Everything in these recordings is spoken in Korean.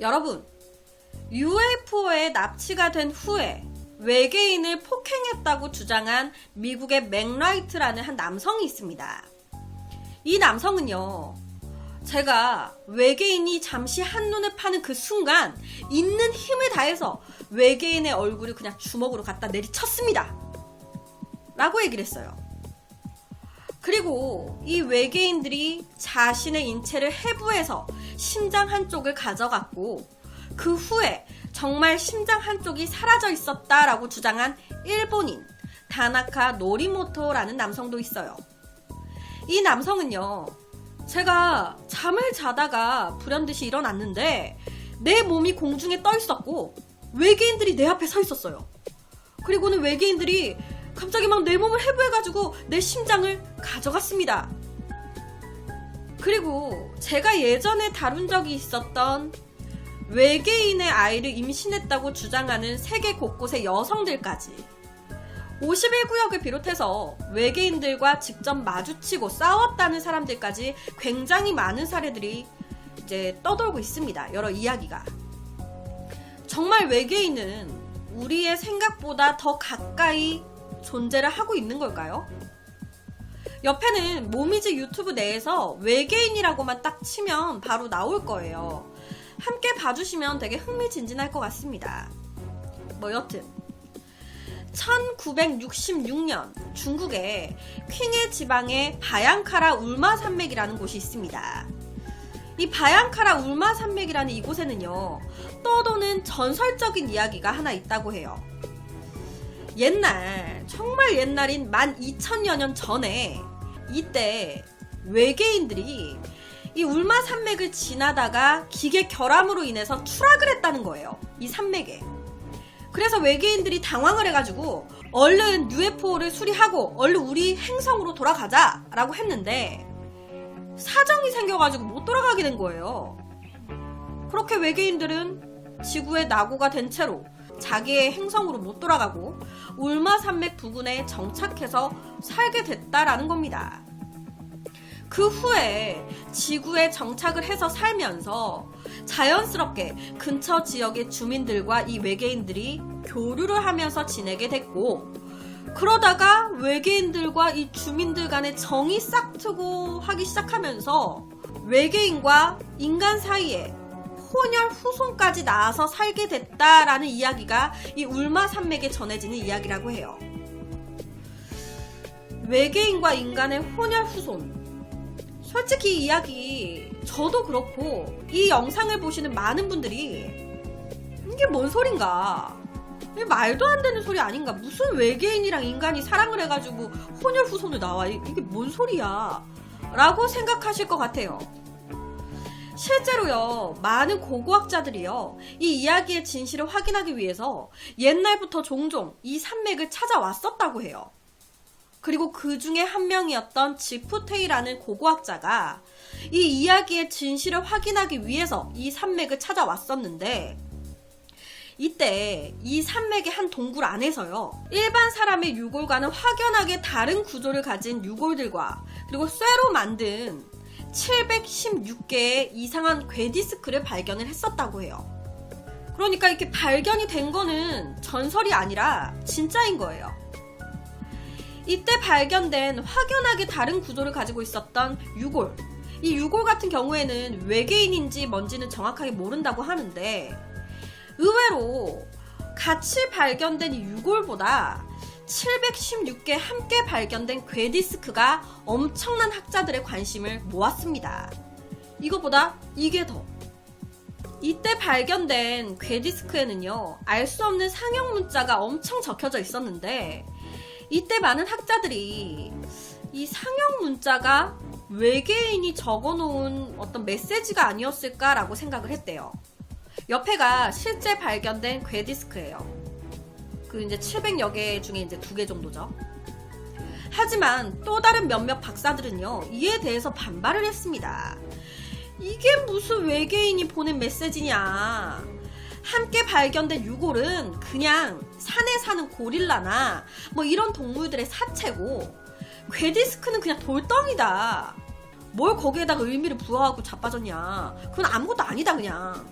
여러분, UFO에 납치가 된 후에 외계인을 폭행했다고 주장한 미국의 맥라이트라는 한 남성이 있습니다. 이 남성은요, 제가 외계인이 잠시 한눈을 파는 그 순간 있는 힘을 다해서 외계인의 얼굴을 그냥 주먹으로 갖다 내리쳤습니다. 라고 얘기를 했어요. 그리고 이 외계인들이 자신의 인체를 해부해서 심장 한쪽을 가져갔고 그 후에 정말 심장 한쪽이 사라져 있었다라고 주장한 일본인 다나카 노리모토라는 남성도 있어요. 이 남성은요, 제가 잠을 자다가 불현듯이 일어났는데 내 몸이 공중에 떠 있었고 외계인들이 내 앞에 서 있었어요. 그리고는 외계인들이 갑자기 막 내 몸을 해부해가지고 내 심장을 가져갔습니다. 그리고 제가 예전에 다룬 적이 있었던 외계인의 아이를 임신했다고 주장하는 세계 곳곳의 여성들까지 51구역을 비롯해서 외계인들과 직접 마주치고 싸웠다는 사람들까지 굉장히 많은 사례들이 이제 떠돌고 있습니다. 여러 이야기가. 정말 외계인은 우리의 생각보다 더 가까이 존재를 하고 있는 걸까요? 옆에는 모미지 유튜브 내에서 외계인이라고만 딱 치면 바로 나올 거예요. 함께 봐주시면 되게 흥미진진할 것 같습니다. 뭐 여튼 1966년 중국의 퀭해 지방의 바양카라 울마 산맥이라는 곳이 있습니다. 이 바양카라 울마 산맥이라는 이곳에는요, 떠도는 전설적인 이야기가 하나 있다고 해요. 옛날, 정말 옛날인 12,000여 년 전에, 이때 외계인들이 이 울마 산맥을 지나다가 기계 결함으로 인해서 추락을 했다는 거예요. 이 산맥에. 그래서 외계인들이 당황을 해가지고 얼른 UFO를 수리하고 얼른 우리 행성으로 돌아가자 라고 했는데 사정이 생겨가지고 못 돌아가게 된 거예요. 그렇게 외계인들은 지구에 낙오가 된 채로 자기의 행성으로 못 돌아가고 울마 산맥 부근에 정착해서 살게 됐다라는 겁니다. 그 후에 지구에 정착을 해서 살면서 자연스럽게 근처 지역의 주민들과 이 외계인들이 교류를 하면서 지내게 됐고 그러다가 외계인들과 이 주민들 간의 정이 싹 트고 하기 시작하면서 외계인과 인간 사이에 혼혈 후손까지 나와서 살게 됐다라는 이야기가 이 울마 산맥에 전해지는 이야기라고 해요. 외계인과 인간의 혼혈 후손. 솔직히 이 이야기 저도 그렇고 이 영상을 보시는 많은 분들이 이게 뭔 소린가? 말도 안 되는 소리 아닌가? 무슨 외계인이랑 인간이 사랑을 해가지고 혼혈 후손을 나와? 이게 뭔 소리야? 라고 생각하실 것 같아요 실제로요 많은 고고학자들이요 이 이야기의 진실을 확인하기 위해서 옛날부터 종종 이 산맥을 찾아왔었다고 해요. 그리고 그 중에 한 명이었던 지프테이라는 고고학자가 이 이야기의 진실을 확인하기 위해서 이 산맥을 찾아왔었는데 이때 이 산맥의 한 동굴 안에서요 일반 사람의 유골과는 확연하게 다른 구조를 가진 유골들과 그리고 쇠로 만든 716개의 이상한 괴디스크를 발견을 했었다고 해요. 그러니까 이렇게 발견이 된 거는 전설이 아니라 진짜인 거예요. 이때 발견된 확연하게 다른 구조를 가지고 있었던 유골. 이 유골 같은 경우에는 외계인인지 뭔지는 정확하게 모른다고 하는데 의외로 같이 발견된 이 유골보다 716개 함께 발견된 괴 디스크가 엄청난 학자들의 관심을 모았습니다. 이거보다 이게 더. 이때 발견된 괴 디스크에는요, 알 수 없는 상형 문자가 엄청 적혀져 있었는데, 이때 많은 학자들이 이 상형 문자가 외계인이 적어 놓은 어떤 메시지가 아니었을까라고 생각을 했대요. 옆에가 실제 발견된 괴 디스크예요. 그 이제 700여 개 중에 이제 두 개 정도죠. 하지만 또 다른 몇몇 박사들은요, 이에 대해서 반발을 했습니다. 이게 무슨 외계인이 보낸 메시지냐. 함께 발견된 유골은 그냥 산에 사는 고릴라나 뭐 이런 동물들의 사체고 괴디스크는 그냥 돌덩이다. 뭘 거기에다가 의미를 부여하고 자빠졌냐. 그건 아무것도 아니다 그냥.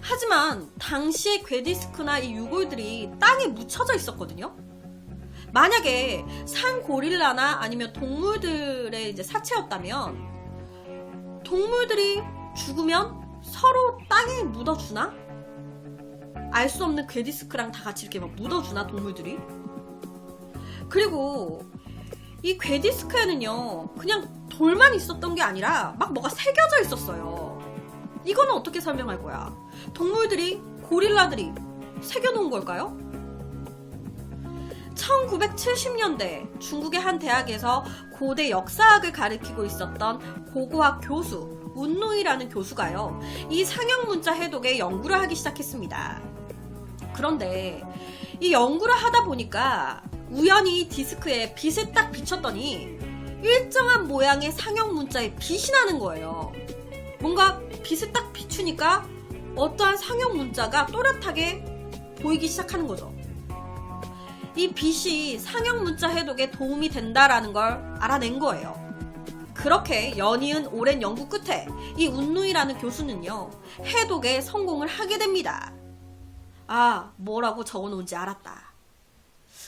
하지만 당시에 괴디스크나 이 유골들이 땅에 묻혀져 있었거든요. 만약에 산 고릴라나 아니면 동물들의 이제 사체였다면 동물들이 죽으면 서로 땅에 묻어주나? 알 수 없는 괴디스크랑 다 같이 이렇게 막 묻어주나 동물들이? 그리고 이 괴디스크에는요 그냥 돌만 있었던 게 아니라 막 뭐가 새겨져 있었어요. 이거는 어떻게 설명할 거야? 동물들이 고릴라들이 새겨놓은 걸까요? 1970년대 중국의 한 대학에서 고대 역사학을 가르치고 있었던 고고학 교수 운노이라는 교수가요. 이 상형 문자 해독에 연구를 하기 시작했습니다. 그런데 이 연구를 하다 보니까 우연히 디스크에 빛을 딱 비쳤더니 일정한 모양의 상형 문자에 빛이 나는 거예요. 뭔가 빛을 딱 비추니까 어떠한 상형 문자가 또렷하게 보이기 시작하는 거죠. 이 빛이 상형 문자 해독에 도움이 된다라는 걸 알아낸 거예요. 그렇게 연이은 오랜 연구 끝에 이 운누이라는 교수는요, 해독에 성공을 하게 됩니다. 아, 뭐라고 적어 놓은지 알았다.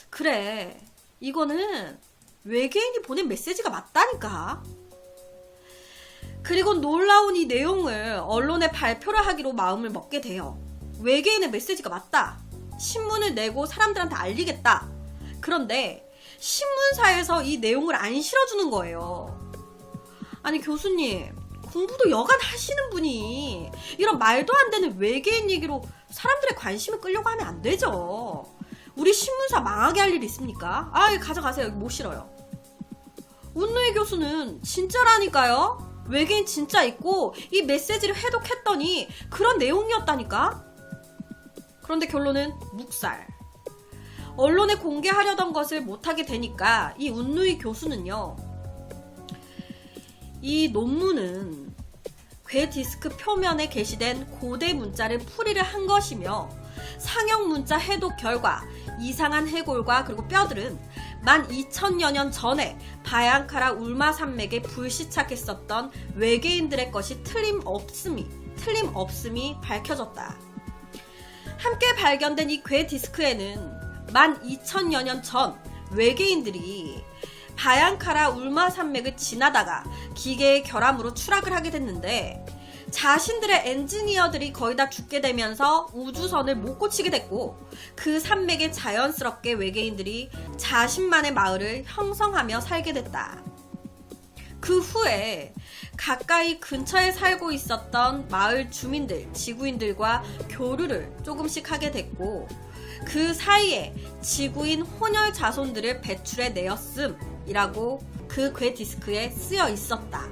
그래, 이거는 외계인이 보낸 메시지가 맞다니까. 그리고 놀라운 이 내용을 언론에 발표를 하기로 마음을 먹게 돼요. 외계인의 메시지가 맞다. 신문을 내고 사람들한테 알리겠다. 그런데 신문사에서 이 내용을 안 실어주는 거예요. 아니 교수님 공부도 여간 하시는 분이 이런 말도 안 되는 외계인 얘기로 사람들의 관심을 끌려고 하면 안 되죠. 우리 신문사 망하게 할 일 있습니까? 아 가져가세요 여기 못 실어요. 운누이 교수는 진짜라니까요. 외계인 진짜 있고 이 메시지를 해독했더니 그런 내용이었다니까. 그런데 결론은 묵살. 언론에 공개하려던 것을 못하게 되니까 이 운누이 교수는요. 이 논문은 괴 디스크 표면에 게시된 고대 문자를 풀이를 한 것이며 상형 문자 해독 결과 이상한 해골과 그리고 뼈들은 12,000여 년 전에 바양카라 울마 산맥에 불시착했었던 외계인들의 것이 틀림없음이 틀림없음이 밝혀졌다. 함께 발견된 이 괴 디스크에는 12,000여 년 전 외계인들이 바양카라 울마 산맥을 지나다가 기계의 결함으로 추락을 하게 됐는데 자신들의 엔지니어들이 거의 다 죽게 되면서 우주선을 못 고치게 됐고 그 산맥에 자연스럽게 외계인들이 자신만의 마을을 형성하며 살게 됐다. 그 후에 가까이 근처에 살고 있었던 마을 주민들, 지구인들과 교류를 조금씩 하게 됐고 그 사이에 지구인 혼혈 자손들을 배출해 내었음이라고 그 괴 디스크에 쓰여 있었다.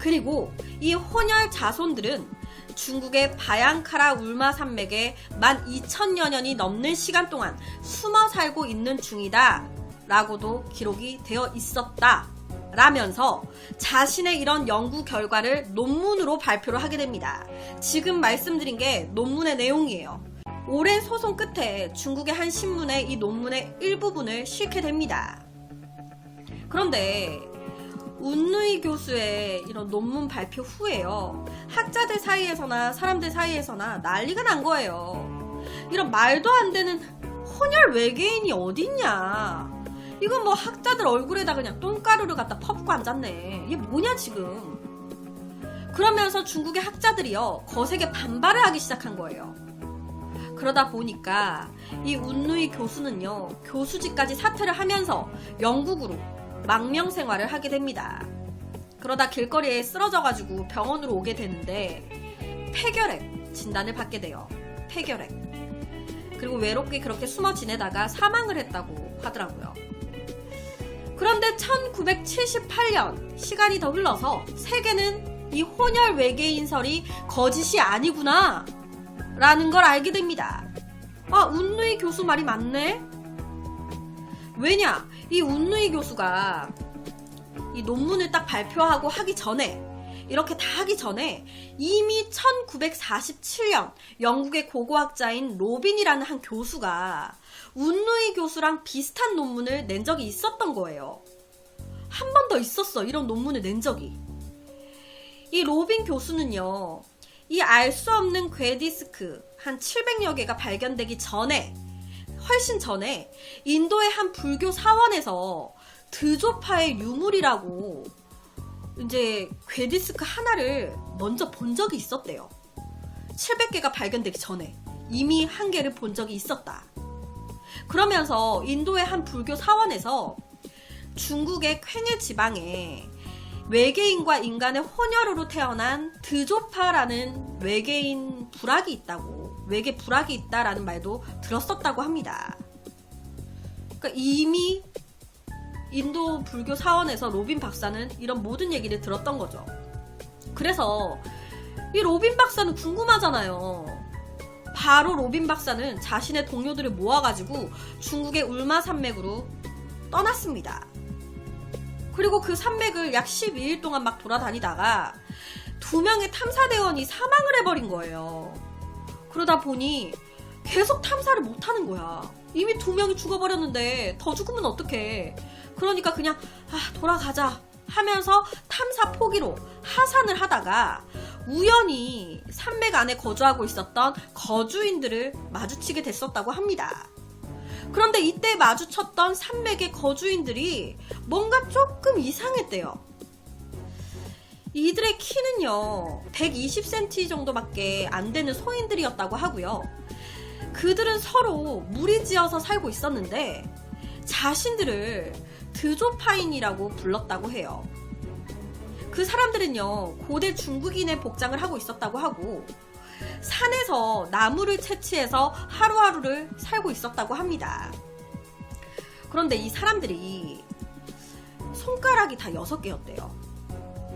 그리고 이 혼혈 자손들은 중국의 바양카라 울마 산맥에 12,000여 년이 넘는 시간 동안 숨어 살고 있는 중이다. 라고도 기록이 되어 있었다. 라면서 자신의 이런 연구 결과를 논문으로 발표를 하게 됩니다. 지금 말씀드린 게 논문의 내용이에요. 오랜 소송 끝에 중국의 한 신문에 이 논문의 일부분을 실게 됩니다. 그런데 운누이 교수의 이런 논문 발표 후에요. 학자들 사이에서나 사람들 사이에서나 난리가 난 거예요. 이런 말도 안 되는 혼혈 외계인이 어딨냐. 이건 뭐 학자들 얼굴에다 그냥 똥가루를 갖다 퍼붓고 앉았네. 이게 뭐냐 지금. 그러면서 중국의 학자들이요. 거세게 반발을 하기 시작한 거예요. 그러다 보니까 이 운누이 교수는요. 교수직까지 사퇴를 하면서 영국으로 망명 생활을 하게 됩니다. 그러다 길거리에 쓰러져가지고 병원으로 오게 되는데 폐결핵 진단을 받게 돼요. 폐결핵. 그리고 외롭게 그렇게 숨어 지내다가 사망을 했다고 하더라고요. 그런데 1978년 시간이 더 흘러서 세계는 이 혼혈 외계인설이 거짓이 아니구나 라는 걸 알게 됩니다. 아, 운누이 교수 말이 맞네? 왜냐? 이 운누이 교수가 이 논문을 딱 발표하고 하기 전에 이렇게 다 하기 전에 이미 1947년 영국의 고고학자인 로빈이라는 한 교수가 운누이 교수랑 비슷한 논문을 낸 적이 있었던 거예요. 한 번 더 있었어. 이런 논문을 낸 적이. 이 로빈 교수는요. 이 알 수 없는 괴 디스크 한 700여 개가 발견되기 전에 훨씬 전에 인도의 한 불교 사원에서 드조파의 유물이라고 이제 괴 디스크 하나를 먼저 본 적이 있었대요. 700개가 발견되기 전에 이미 한 개를 본 적이 있었다. 그러면서 인도의 한 불교 사원에서 중국의 퀭의 지방에 외계인과 인간의 혼혈으로 태어난 드조파라는 외계인 불악이 있다고 외계 불악이 있다라는 말도 들었었다고 합니다. 그러니까 이미 인도 불교 사원에서 로빈 박사는 이런 모든 얘기를 들었던 거죠. 그래서 이 로빈 박사는 궁금하잖아요. 바로 로빈 박사는 자신의 동료들을 모아가지고 중국의 울마 산맥으로 떠났습니다. 그리고 그 산맥을 약 12일 동안 막 돌아다니다가 두 명의 탐사대원이 사망을 해버린 거예요. 그러다 보니 계속 탐사를 못 하는 거야. 이미 두 명이 죽어버렸는데 더 죽으면 어떡해. 그러니까 그냥 아, 돌아가자 하면서 탐사 포기로 하산을 하다가 우연히 산맥 안에 거주하고 있었던 거주인들을 마주치게 됐었다고 합니다. 그런데 이때 마주쳤던 산맥의 거주인들이 뭔가 조금 이상했대요. 이들의 키는요, 120cm 정도밖에 안 되는 소인들이었다고 하고요. 그들은 서로 무리지어서 살고 있었는데, 자신들을 드조파인이라고 불렀다고 해요. 그 사람들은요, 고대 중국인의 복장을 하고 있었다고 하고, 산에서 나무를 채취해서 하루하루를 살고 있었다고 합니다. 그런데 이 사람들이 손가락이 다 여섯 개였대요.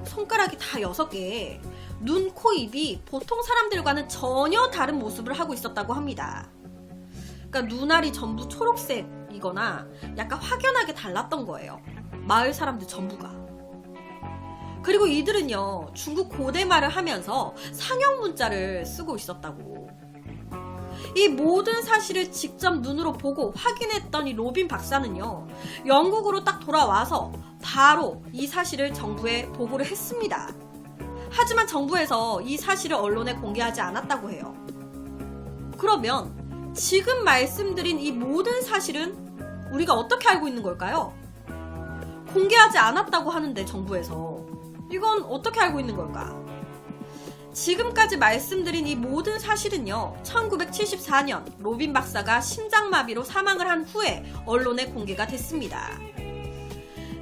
손가락이 다 여섯 개에 눈, 코, 입이 보통 사람들과는 전혀 다른 모습을 하고 있었다고 합니다. 그러니까 눈알이 전부 초록색이거나 약간 확연하게 달랐던 거예요. 마을 사람들 전부가. 그리고 이들은요, 중국 고대말을 하면서 상형 문자를 쓰고 있었다고. 이 모든 사실을 직접 눈으로 보고 확인했던 이 로빈 박사는요, 영국으로 딱 돌아와서 바로 이 사실을 정부에 보고를 했습니다. 하지만 정부에서 이 사실을 언론에 공개하지 않았다고 해요. 그러면 지금 말씀드린 이 모든 사실은 우리가 어떻게 알고 있는 걸까요? 공개하지 않았다고 하는데 정부에서 이건 어떻게 알고 있는 걸까? 지금까지 말씀드린 이 모든 사실은요, 1974년 로빈 박사가 심장마비로 사망을 한 후에 언론에 공개가 됐습니다.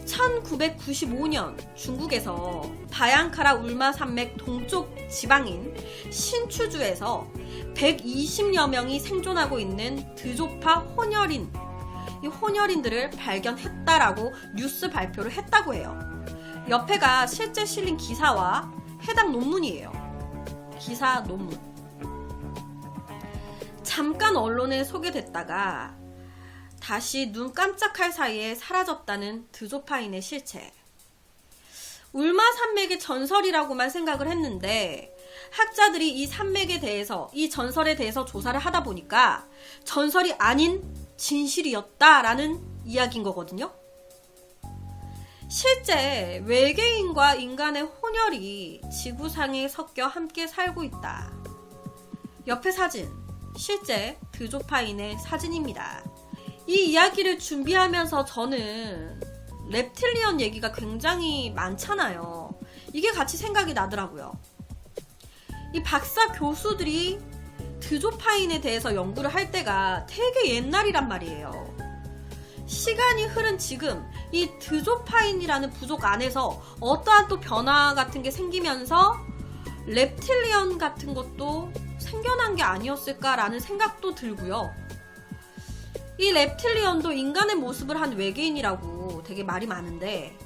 1995년 중국에서 바양카라 울마 산맥 동쪽 지방인 신추주에서 120여 명이 생존하고 있는 드조파 혼혈인, 이 혼혈인들을 발견했다라고 뉴스 발표를 했다고 해요. 옆에가 실제 실린 기사와 해당 논문이에요. 기사 논문. 잠깐 언론에 소개됐다가 다시 눈 깜짝할 사이에 사라졌다는 드조파인의 실체. 울마 산맥의 전설이라고만 생각을 했는데 학자들이 이 산맥에 대해서 이 전설에 대해서 조사를 하다 보니까 전설이 아닌 진실이었다라는 이야기인 거거든요. 실제 외계인과 인간의 혼혈이 지구상에 섞여 함께 살고 있다. 옆에 사진, 실제 드조파인의 사진입니다. 이 이야기를 준비하면서 저는 reptilian 얘기가 굉장히 많잖아요. 이게 같이 생각이 나더라고요. 이 박사 교수들이 드조파인에 대해서 연구를 할 때가 되게 옛날이란 말이에요. 시간이 흐른 지금 이 드조파인이라는 부족 안에서 어떠한 또 변화 같은 게 생기면서 reptilian 같은 것도 생겨난 게 아니었을까라는 생각도 들고요. 이 reptilian도 인간의 모습을 한 외계인이라고 되게 말이 많은데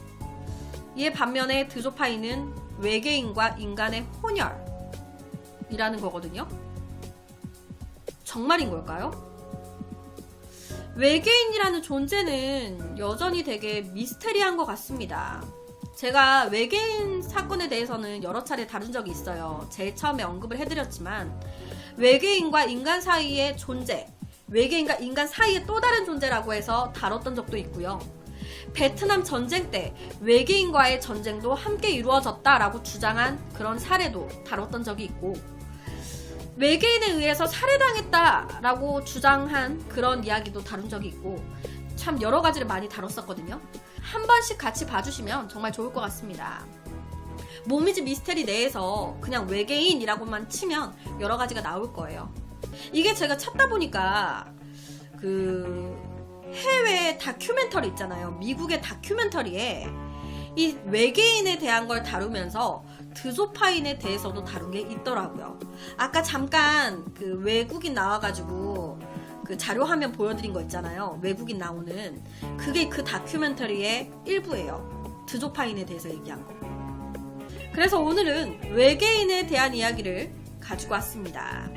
이에 반면에 드조파인은 외계인과 인간의 혼혈이라는 거거든요. 정말인 걸까요? 외계인이라는 존재는 여전히 되게 미스테리한 것 같습니다. 제가 외계인 사건에 대해서는 여러 차례 다룬 적이 있어요. 제일 처음에 언급을 해드렸지만, 외계인과 인간 사이의 존재, 외계인과 인간 사이의 또 다른 존재라고 해서 다뤘던 적도 있고요. 베트남 전쟁 때 외계인과의 전쟁도 함께 이루어졌다라고 주장한 그런 사례도 다뤘던 적이 있고, 외계인에 의해서 살해당했다라고 주장한 그런 이야기도 다룬 적이 있고 참 여러 가지를 많이 다뤘었거든요. 한 번씩 같이 봐주시면 정말 좋을 것 같습니다. 모미지 미스테리 내에서 그냥 외계인이라고만 치면 여러 가지가 나올 거예요. 이게 제가 찾다 보니까 그 해외 다큐멘터리 있잖아요. 미국의 다큐멘터리에 이 외계인에 대한 걸 다루면서 드소파인에 대해서도 다룬 게 있더라고요. 아까 잠깐 그 외국인 나와가지고 그 자료 화면 보여드린 거 있잖아요. 외국인 나오는 그게 그 다큐멘터리의 일부예요. 드조파인에 대해서 얘기한 거. 그래서 오늘은 외계인에 대한 이야기를 가지고 왔습니다.